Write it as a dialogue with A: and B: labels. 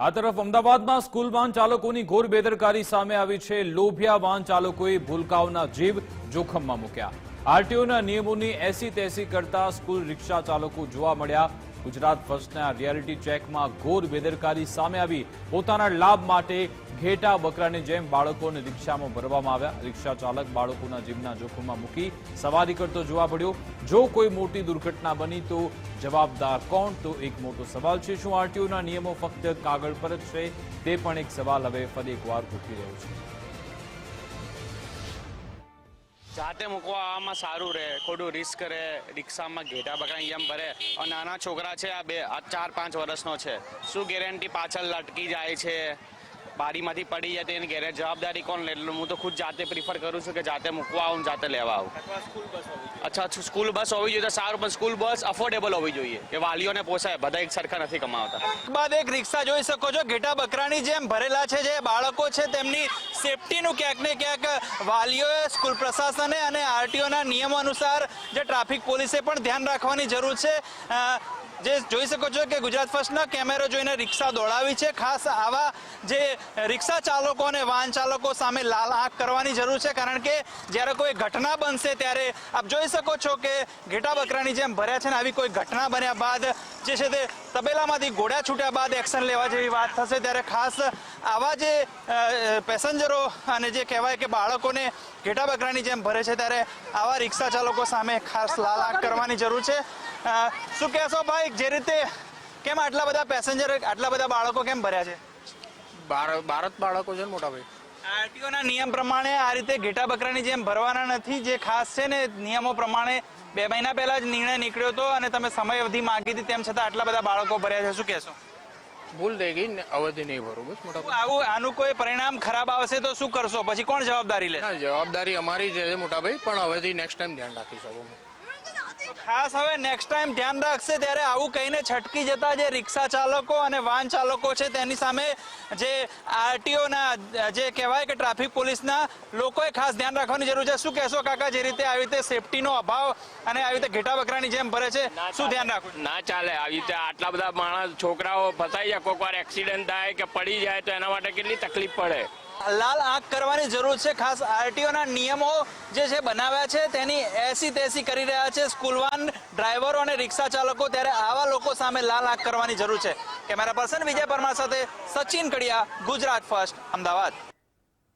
A: આ તરફ અમદાવાદમાં સ્કૂલ વાહન ચાલકોની ઘોર બેદરકારી સામે આવી છે. લોભિયા વાહન ચાલકોએ ભૂલકાઓના જીવ જોખમમાં મૂક્યા. આરટીઓના નિયમોની એસી તેસી કરતા સ્કૂલ રિક્ષા ચાલકો જોવા મળ્યા. ગુજરાત ફર્સ્ટના રિયાલિટી ચેકમાં ઘોર બેદરકારી સામે આવી. પોતાના લાભ માટે ઘેટા બકરાની જેમ બાળકોને રિક્ષામાં ભરવામાં આવ્યા. રિક્ષા ચાલક બાળકોના જીવના જોખમમાં મૂકી સવારી કરતો જોવા પડ્યો જો કોઈ મોટી દુર્ઘટના બની તો જવાબદાર કોણ? તો એક મોટો સવાલ છે, શું આરટીઓના નિયમો ફક્ત કાગળ પર જ છે? તે પણ એક સવાલ હવે ફરી એકવાર ઉઠી રહ્યો છે.
B: જાતે મૂકવા આમાં સારું રહે, ખોટું રિસ્ક રહે રિક્ષામાં ઘેટા બકરા જેમ ભરે. નાના છોકરા છે, આ બે, આ ચાર, પાંચ વર્ષનો છે. શું ગેરંટી પાછળ લટકી જાય છે? બારીમાંથી પડી જાય તેની ઘેરે જવાબદારી કોણ લે? હું તો ખુદ જાતે પ્રિફર કરું છું કે જાતે મૂકવા આવું જાતે લેવા આવું. અચ્છા સ્કૂલ બસ હોવી જોઈએ તો સારું, પણ સ્કૂલ બસ અફોર્ડેબલ હોવી જોઈએ કે વાલીઓને પોસાય. બધા એક સરખા નથી કમાવતા.
C: બાદ એક રિક્ષા જોઈ શકો છો. ઘેટા બકરાની જેમ ભરેલા છે, જે બાળકો છે, તેમની સેફટીનું ક્યાંક ને ક્યાંક વાલીઓએ સ્કૂલ પ્રશાસને અને આરટીઓના નિયમો અનુસાર જે ટ્રાફિક પોલીસે પણ ધ્યાન રાખવાની જરૂર છે. જે જોઈ શકો છો કે ગુજરાત ફર્સ્ટના કેમેરો જોઈને રિક્ષા દોડાવી છે. ખાસ આવા જે રિક્ષા ચાલકો અને વાહન ચાલકો સામે લાલ આંખ કરવાની જરૂર છે કારણ કે જ્યારે કોઈ ઘટના બનશે ત્યારે આપ જોઈ શકો છો કે ઘેટા બકરાની જેમ ભર્યા છે ને આવી કોઈ ઘટના બન્યા બાદ જે છે તે તબેલામાંથી ઘોડા છૂટ્યા બાદ એક્શન લેવા જેવી વાત થશે. ત્યારે ખાસ આવા જે અ, પેસેન્જરો અને જે કહેવાય કે બાળકોને ઘેટા બકરાની જેમ ભરે છે ત્યારે આવા રિક્ષા ચાલકો સામે ખાસ લાલ કરવાની જરૂર છે. શું કહેશો ભાઈ જે રીતે કેમ આટલા બધા પેસેન્જર આટલા બધા બાળકો કેમ ભર્યા છે?
D: ભારત બાળકો છે મોટા ભાઈ.
C: આરટીઓના નિયમ પ્રમાણે આ રીતે ઘેટા બકરાની જેમ ભરવાના નથી જે ખાસ છે ને નિયમો પ્રમાણે બે મહિના પહેલા જ નિર્ણય નીકળ્યો હતો અને તમે સમય અવધિ માંગી હતી તેમ છતાં આટલા બધા બાળકો ભર્યા છે. શું કહેશો?
D: ભૂલ થઈ ગઈ ને અવધિ નહીં ભરું બસ મોટા
C: આવું આનું કોઈ પરિણામ ખરાબ આવશે તો શું કરશો? પછી કોણ જવાબદારી લે?
D: જવાબદારી અમારી છે મોટા ભાઈ પણ હવેથી નેક્સ્ટ ટાઈમ ધ્યાન રાખીશું અમે
C: ખાસ હવે નેક્સ્ટ ટાઈમ ધ્યાન રાખશે ત્યારે આવું કહીને છટકી જતા જે રિક્ષા ચાલકો અને વાહન ચાલકો છે તેની સામે જે આરટીઓના જે કહેવાય કે ટ્રાફિક પોલીસના લોકોએ ખાસ ધ્યાન રાખવાની જરૂર છે. શું કહેશો કાકા જે રીતે આવી રીતે સેફટીનો અભાવ અને આવી રીતે ઘેટા બકરાની જેમ ભરે છે શું ધ્યાન રાખવું?
E: ના ચાલે. આવી રીતે આટલા બધા માણસ છોકરાઓ ફસાઈ જાય કોઈક વાર એક્સિડન્ટ થાય કે પડી જાય તો એના માટે કેટલી તકલીફ પડે?
C: લાલ આંખ કરવાની જરૂર છે. ખાસ આરટીઓના નિયમો જે છે બનાવ્યા છે, તેની એસી તેસી કરી રહ્યા છે. સ્કૂલવાન ડ્રાઈવરો અને રિક્ષા ચાલકો ત્યારે આવા લોકો સામે લાલ આંખ કરવાની જરૂર છે. કેમેરા પર્સન વિજય પરમાર સાથે સચિન કડિયા, ગુજરાત ફર્સ્ટ, અમદાવાદ.